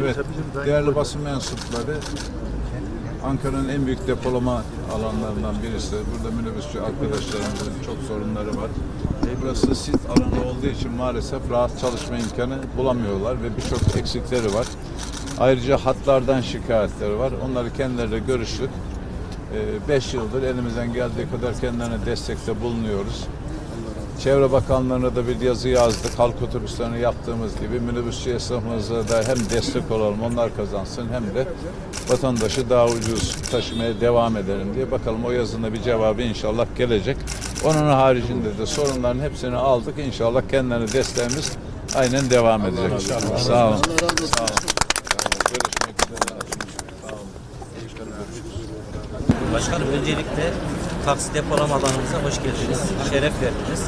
Evet, değerli basın mensupları, Ankara'nın en büyük depolama alanlarından birisi. Burada minibüsçü arkadaşlarımızın çok sorunları var. Burası sit alanı olduğu için maalesef rahat çalışma imkanı bulamıyorlar ve birçok eksikleri var. Ayrıca hatlardan şikayetleri var. Onları kendileriyle görüştük. 5 yıldır elimizden geldiği kadar kendilerine destekte bulunuyoruz. Çevre Bakanlığı'na da bir yazı yazdık. Halk otobüslerini yaptığımız gibi minibüsçü esnafımıza da hem destek olalım, onlar kazansın hem de vatandaşı daha ucuz taşımaya devam edelim diye. Bakalım o yazında bir cevabı inşallah gelecek. Onun haricinde de sorunların hepsini aldık. İnşallah kendilerine desteğimiz aynen devam edecek. inşallah. Sağ olun. Sağ olun. Başkanım öncelikle taksi depolama alanımıza hoş geldiniz. Şeref verdiniz.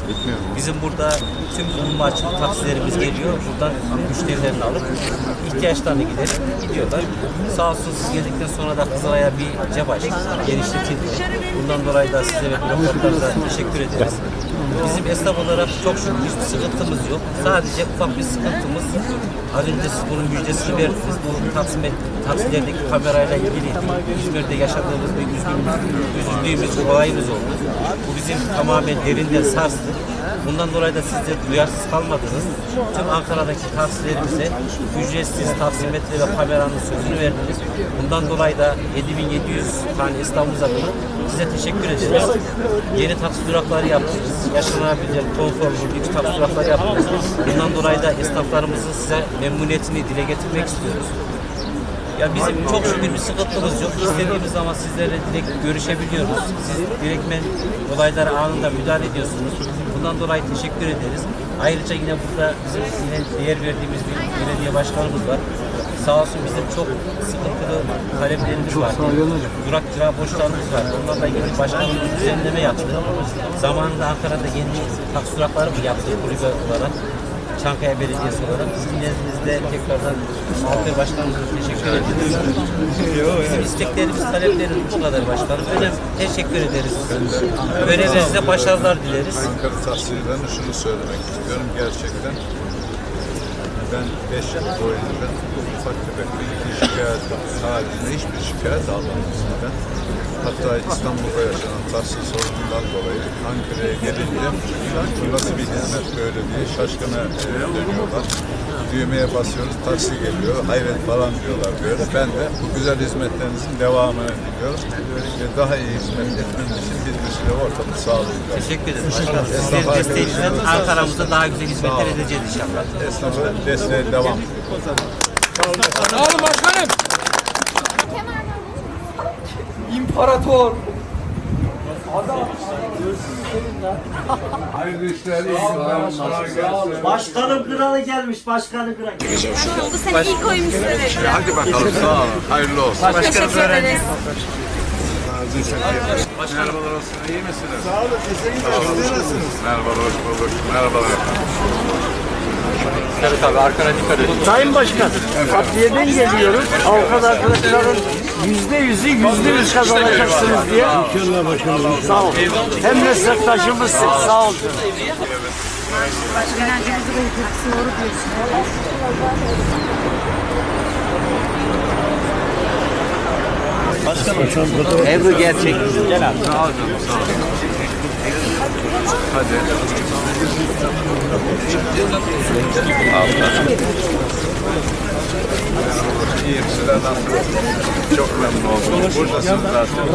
Bizim burada tüm açık taksilerimiz geliyor. Buradan müşterilerini alıp ihtiyaçlarını giderip gidiyorlar. Sağ olsun siz geldikten sonra da Kızılay'a bir cep açtık. Genişletildi. Bundan dolayı da size ve bürokratlarına teşekkür ederiz. Bizim esnaf olarak çok şükür hiçbir sıkıntımız yok. Sadece ufak bir sıkıntımız. Az önce siz bunun müjdesini verdiniz. Bu taksimet, taksilerdeki kamerayla ilgili İzmir'de yaşadığımız bir üzgünlüğümüz, üzüldüğümüz olayımız oldu. Bu bizim tamamen derinden sarstı. Bundan dolayı da siz de duyarsız kalmadınız. Tüm Ankara'daki taksilerimize ücretsiz taksimetre ve kameranın sözünü verdiniz. Bundan dolayı da 7700 tane esnafımız adına size teşekkür ederiz. Yeni taksi durakları yaptınız. Yaşanabilir, konforlu, lüks taksi durakları yaptınız. Bundan dolayı da esnaflarımızın size memnuniyetini dile getirmek istiyoruz. Ya bizim çok şükür bir sıkıntımız yok. İstediğimiz zaman sizlerle direkt görüşebiliyoruz. Siz direktmen olaylara anında müdahale ediyorsunuz. Bundan dolayı teşekkür ederiz. Ayrıca yine burada bizim yine değer verdiğimiz bir belediye başkanımız var. Sağ olsun bizim çok sıkıntılı taleplerimiz var. Durak kira borçlarımız var. Onlarla ilgili başkanımız düzenleme yaptı. Zamanında Ankara'da yeni taksi durakları mı yaptı kulübe olarak. Çankaya Belediyesi olarak sizin nezdinizde tekrardan Alper Başkanımıza teşekkür ediyoruz. Bizim isteklerimiz, taleplerimiz bu kadar başkanım. Öyle teşekkür ederiz. Görevinizde başarılar dileriz. Ankara taksicilerine şunu söylemek istiyorum gerçekten. Ben 5 yıl boyunca ufak tefek bir iki şikayet haricinde hiçbir şikayet almadım sizden. Hatta İstanbul'da yaşanan taksi sorunundan dolayı Ankara'ya gelince nasıl bir hizmet böyle diye şaşkına e, dönüyorlar. Düğmeye basıyoruz, taksi geliyor, hayret falan diyorlar böyle. Ben de bu güzel hizmetlerinizin devamını diliyorum. Daha iyi hizmet etmemiz için biz bir süre ortamı sağlayacağız. Teşekkür ederim başkanım. Sizlerin desteğinizle Ankara'mızda daha güzel hizmetler edeceğiz inşallah. Esnafın desteği devam. Sağ olun başkanım. İmparator. Hayırlı işler, iyi günler. Başkanım kralı gelmiş, başkanım kralı. oldu. Sen ilk oyunu evet. Hadi bakalım sağ olun. Hayırlı olsun. Teşekkür ederiz. Merhabalar olsun. İyi misiniz? Sağ olun. Teşekkür ederim. Merhabalar, hoş bulduk. Merhabalar. Sayın Başkan, adliyeden geliyoruz. Avukat arkadaşların yüzde yüzü yüzde yüz kazanacaksınız diye. İnşallah başkanım. Sağ olun. Hem de sırtlaşımızsın. Sağ olun. Ebru gerçek. Gel abi. Sağ olun. Sağ olun. Hadi. Sizler nasılsınız? Çok memnun oldum. Buradasınız zaten.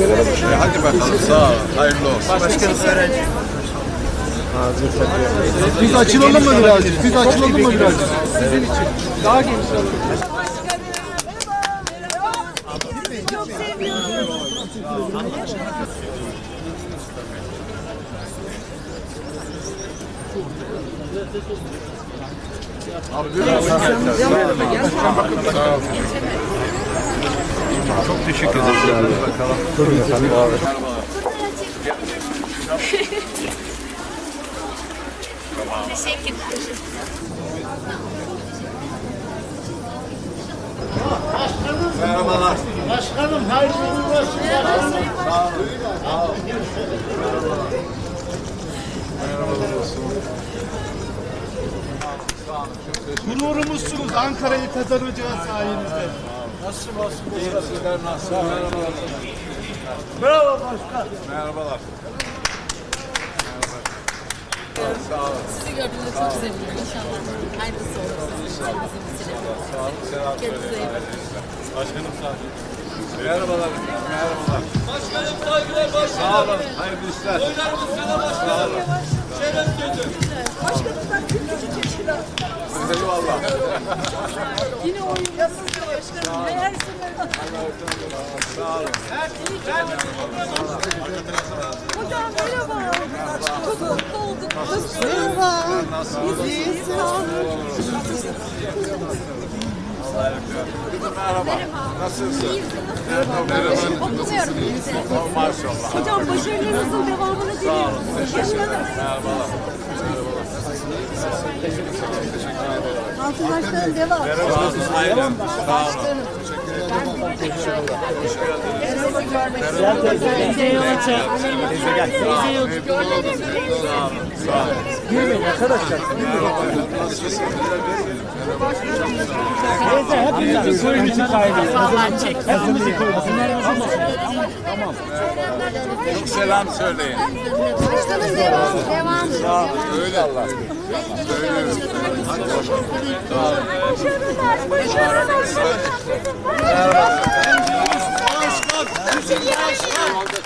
Evet. Hadi bakalım sağ olun. Hayırlı olsun. Başkanım öğrenci. Biz açılalım mı birazcık? Biz açılalım mı birazcık? Sizin için. Daha geniş alalım. Çok teşekkür ederim. Bakalım. Teşekkürler. Merhabalar. Başkanım hayırlı uğurlu olsun. Merhabalar olsun. Gururumuzsunuz Ankara'yı kazanacağız sayenizde. Sizler nasıl? Merhabalar. Bravo başkan. Merhabalar. Sizi gördüğümde çok seviniyorum inşallah. Hayırlısı olur. Sağ olun. Selam Kendinize iyi söyleyin. bakın. Başkanım sağ olun. Merhabalar. Merhabalar. Başkanım saygılar başkanım. Sağ olun. Hayırlı işler. Oylarımız sana başkanım. Şeref gözüm. Başkanım ben 43 yaşında. Eyvallah. Yine oyun yanınızda başkanım. Meğerse Sağ olun. Hocam merhaba. Çok mutlu olduk. Merhaba. İyiyiz. Sağ olun. Merhaba. Nasılsın? Okumuyorum. Maşallah. Hocam başarılarınızın devamını diliyorum. Merhabalar. Altın başkanım devam. Aynen. Sağ olun. Çok selam söyleyin. Başkanım devam. Devam. Öyle Allah. Başarılar. Başarılar.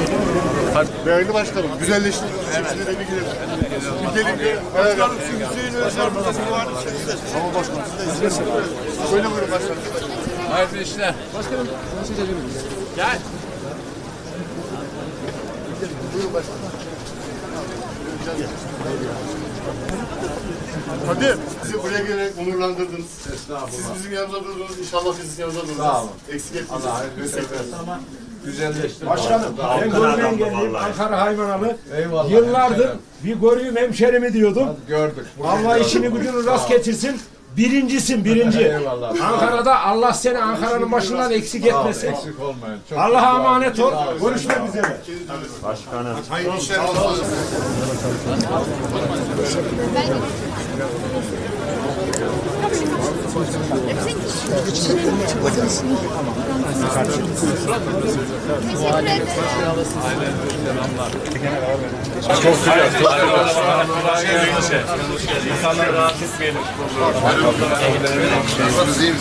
Değerli başkanım, güzelleştirdik. Çiftçilere bir gidelim. Bir gelin bir Başkanım şu Hüseyin Özer'in burası vardı. Ama başkanım siz de izleyin. Söyle buyurun başkanım. Hayırlı işler. Buyurun başkanım. Hadi bizi buraya gelerek onurlandırdınız. Siz bizim yanımızda durdunuz. İnşallah biz sizin yanınızda dururuz. Sağ olun. Eksik etmeyin. Allah hayırlı işler versin. Güzelleştir. Başkanım ben görmeyen geldim Ankara Hayvanalı. Eyvallah. Yıllardır hemşerim. bir görüyüm hemşerimi diyordum. Gördük. Allah işini gücünü rast getirsin. Birincisin birinci. Eyvallah. Ankara'da Allah seni Ankara'nın başından eksik etmesin. Eksik olmayın. Çok Allah'a çok emanet ol. Görüşmek üzere. Hayırlı işler olsun.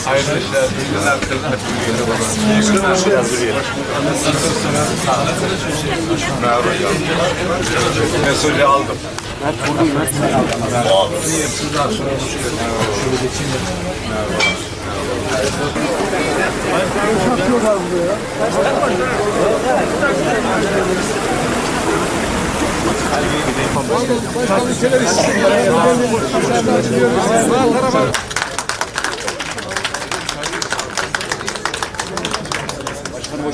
Hayırlı işler. Günler Merhaba hocam. Mesajı aldım.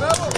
Bravo.